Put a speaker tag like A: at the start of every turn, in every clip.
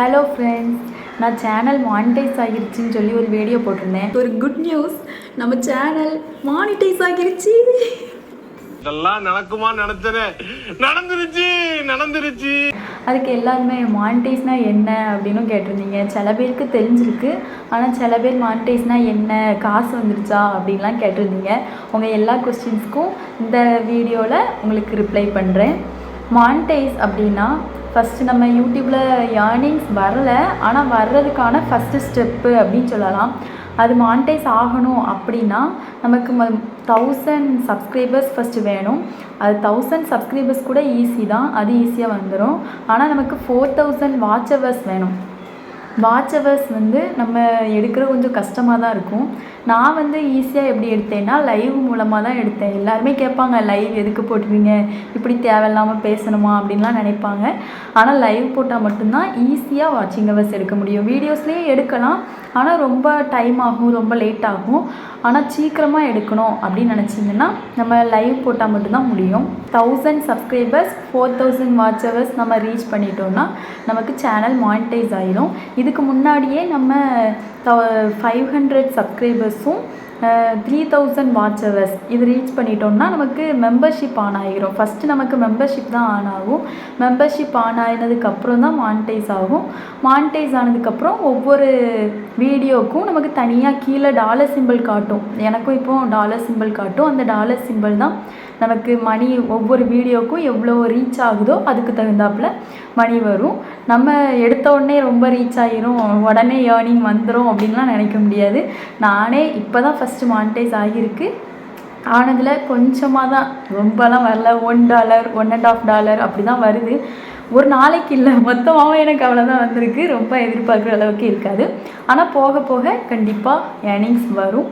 A: Hello friends நான் channel monetise ஆகிருச்சுன்னு சொல்லி ஒரு வீடியோ போட்டிருந்தேன். ஒரு குட் நியூஸ் நம்ம சேனல் மானிட்டைஸ் ஆகிருச்சு.
B: இதெல்லாம் நடக்குமா நினைச்சனே நடந்துருச்சு நடந்துருச்சு.
A: அதுக்கு எல்லாருமே மானிட்டைஸ்னா என்ன அப்படின்னும் கேட்டிருந்தீங்க. சில பேருக்கு தெரிஞ்சிருக்கு. ஆனால் சில பேர் மானிட்டைஸ்னா என்ன காசு வந்துருச்சா அப்படின்லாம் கேட்டிருந்தீங்க. உங்கள் எல்லா கொஸ்டின்ஸ்க்கும் இந்த வீடியோவில் உங்களுக்கு ரிப்ளை பண்ணுறேன் மானிட்டைஸ் அப்படின்னா ஃபஸ்ட்டு நம்ம யூடியூப்பில் ஏர்னிங்ஸ் வரல. ஆனால் வர்றதுக்கான ஃபஸ்ட்டு ஸ்டெப்பு அப்படின்னு சொல்லலாம். அது மானிட்டைஸ் ஆகணும் அப்படின்னா நமக்கு ம தௌசண்ட் சப்ஸ்கிரைபர்ஸ் ஃபஸ்ட்டு வேணும். அது தௌசண்ட் சப்ஸ்கிரைபர்ஸ் கூட ஈஸி தான். அது ஈஸியாக வந்துடும் ஆனால் நமக்கு ஃபோர் தௌசண்ட் வாட்ச் வேணும். வாட்ச் ஹவர்ஸ் வந்து நம்ம எடுக்கிற கொஞ்சம் கஷ்டமாக தான் இருக்கும். நான் வந்து ஈஸியாக எப்படி எடுத்தேன்னா லைவ் மூலமாக தான் எடுத்தேன். எல்லாருமே கேட்பாங்க லைவ் எதுக்கு போட்டுருவீங்க இப்படி தேவையில்லாமல் பேசணுமா? அப்படின்லாம் நினைப்பாங்க. ஆனால் லைவ் போட்டால் மட்டும்தான் ஈஸியாக வாட்சிங் ஹவர்ஸ் எடுக்க முடியும். வீடியோஸ்லேயே எடுக்கலாம். ஆனால் ரொம்ப டைம் ஆகும் ரொம்ப லேட் ஆகும். ஆனால் சீக்கிரமாக எடுக்கணும் அப்படின்னு நினச்சிங்கன்னா நம்ம லைவ் போட்டால் மட்டும்தான் முடியும். Thousand subscribers four thousand watch hours நம்ம ரீச் பண்ணிட்டோம்னா நமக்கு சேனல் மானிட்டைஸ் ஆகிடும் இதுக்கு முன்னாடியே நம்ம ஃபைவ் ஹண்ட்ரட் சப்ஸ்கிரைபர்ஸும் த்ரீ தௌசண்ட் வாட்ச் ஹவர்ஸ் இது ரீச் பண்ணிட்டோம்னா நமக்கு மெம்பர்ஷிப் ஆன் ஆகிரும் ஃபஸ்ட்டு நமக்கு மெம்பர்ஷிப் தான் ஆன் ஆகும். மெம்பர்ஷிப் ஆன் ஆனதுக்கப்புறம் தான் மானிட்டைஸ் ஆகும். மானிட்டைஸ் ஆனதுக்கப்புறம் ஒவ்வொரு வீடியோக்கும் நமக்கு தனியாக கீழே டாலர் சிம்பிள் காட்டும். எனக்கும் இப்போ டாலர் சிம்பிள் காட்டும். அந்த டாலர் சிம்பிள் தான் நமக்கு மணி ஒவ்வொரு வீடியோக்கும் எவ்வளோ ரீச் ஆகுதோ அதுக்கு தகுந்தாப்புல மணி வரும். நம்ம எடுத்த உடனே ரொம்ப ரீச் ஆகிரும் உடனே ஏர்னிங் வந்துடும் அப்படின்லாம் நினைக்க முடியாது. நானே இப்போ தான் ஃபஸ்ட் ஃபஸ்ட்டு மானிட்டைஸ் ஆகியிருக்கு. ஆனதில் கொஞ்சமாக தான் ரொம்பலாம் வரல. One dollar one and half dollar அப்படி தான் வருது. ஒரு நாளைக்கு இல்லை மொத்தமாகவும் எனக்கு அவ்வளோதான் வந்திருக்கு. ரொம்ப எதிர்பார்க்குற அளவுக்கு இருக்காது. ஆனால் போக போக கண்டிப்பாக ஏர்னிங்ஸ் வரும்.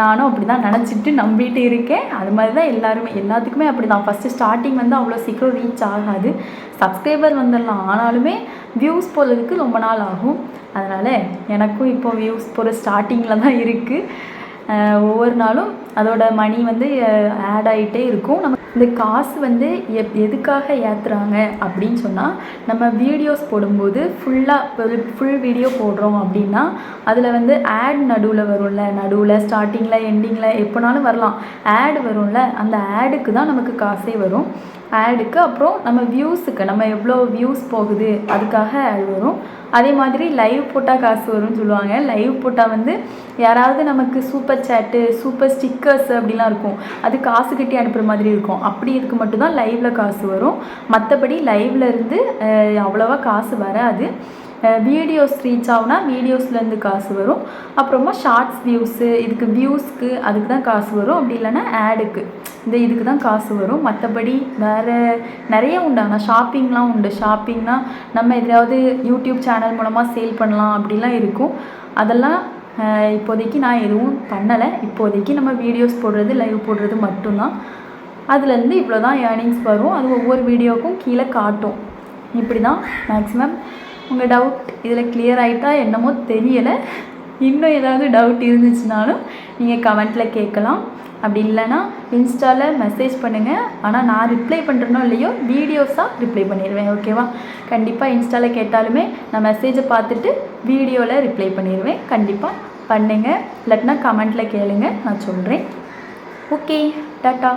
A: நானும் அப்படி தான் நினச்சிட்டு நம்பிட்டு இருக்கேன். அது மாதிரி தான் எல்லாருமே எல்லாத்துக்குமே அப்படி தான் ஃபஸ்ட்டு ஸ்டார்டிங் வந்து அவ்வளோ சீக்கிரம் ரீச் ஆகாது. சப்ஸ்கிரைபர் வந்துடலாம். ஆனாலுமே வியூஸ் போகிறதுக்கு ரொம்ப நாள் ஆகும். அதனால் எனக்கும் இப்போ வியூஸ் போகிற ஸ்டார்டிங்கில் தான் இருக்குது ஒவ்வொரு நாளும் அதோட மணி வந்து ஆட் ஆகிட்டே இருக்கும். நம்ம இந்த காசு வந்து எப் எதுக்காக ஏற்றுறாங்க அப்படின்னு சொன்னால் நம்ம வீடியோஸ் போடும்போது ஃபுல்லாக ஃபுல் வீடியோ போடுறோம் அப்படின்னா அதில் வந்து ஆட் நடுவில் வரும்ல. நடுவில் ஸ்டார்டிங்கில் எண்டிங்கில் எப்போனாலும் வரலாம். ஆட் வரும்ல. அந்த ஆடுக்கு தான் நமக்கு காசே வரும். ஆடுக்கு அப்புறம் நம்ம வியூஸுக்கு நம்ம எவ்வளோ வியூஸ் போகுது அதுக்காக ஆட் வரும். அதே மாதிரி லைவ் போட்டால் காசு வரும்னு சொல்லுவாங்க. லைவ் போட்டால் வந்து யாராவது நமக்கு சூப்பர் சேட்டு சூப்பர் ஸ்டிக்கர்ஸ் அப்படிலாம் இருக்கும். அது காசு கட்டி அனுப்புகிற மாதிரி இருக்கும். அப்படி இருக்கு மட்டும்தான் லைவில் காசு வரும். மற்றபடி லைவ்லேருந்து அவ்வளோவா காசு வராது. வீடியோஸ் ரீச் ஆகுனா வீடியோஸ்லேருந்து காசு வரும். அப்புறமா ஷார்ட்ஸ் வியூஸு இதுக்கு வியூஸ்க்கு அதுக்கு தான் காசு வரும். அப்படி இல்லைன்னா ஆடுக்கு இந்த இதுக்கு தான் காசு வரும். மற்றபடி வேறு நிறைய உண்டு. ஆனால் ஷாப்பிங்லாம் உண்டு. ஷாப்பிங்னால் நம்ம எதையாவது யூடியூப் சேனல் மூலமாக சேல் பண்ணலாம். அப்படிலாம் இருக்கும். அதெல்லாம் இப்போதைக்கு நான் எதுவும் பண்ணலை. இப்போதைக்கு நம்ம வீடியோஸ் போடுறது லைவ் போடுறது மட்டும்தான். அதுலேருந்து இவ்வளோ தான் ஏர்னிங்ஸ் வரும். அது ஒவ்வொரு வீடியோவுக்கும் கீழே காட்டும். இப்படி தான் மேக்ஸிமம் உங்கள் டவுட் இதில் கிளியர் ஆகிட்டா என்னமோ தெரியலை. இன்னும் ஏதாவது டவுட் இருந்துச்சுனாலும் நீங்கள் கமெண்ட்டில் கேட்கலாம். அப்படி இல்லைன்னா இன்ஸ்டாவில் மெசேஜ் பண்ணுங்கள் ஆனால் நான் ரிப்ளை பண்ணுறனோ இல்லையோ வீடியோஸாக ரிப்ளை பண்ணிடுவேன் ஓகேவா கண்டிப்பாக இன்ஸ்டாவில் கேட்டாலுமே நான் மெசேஜை பார்த்துட்டு வீடியோவில் ரிப்ளை பண்ணிடுவேன் கண்டிப்பாக பண்ணுங்கள் இல்லாட்டினா கமெண்ட்டில் கேளுங்க. நான் சொல்கிறேன் ஓகே டாட்டா.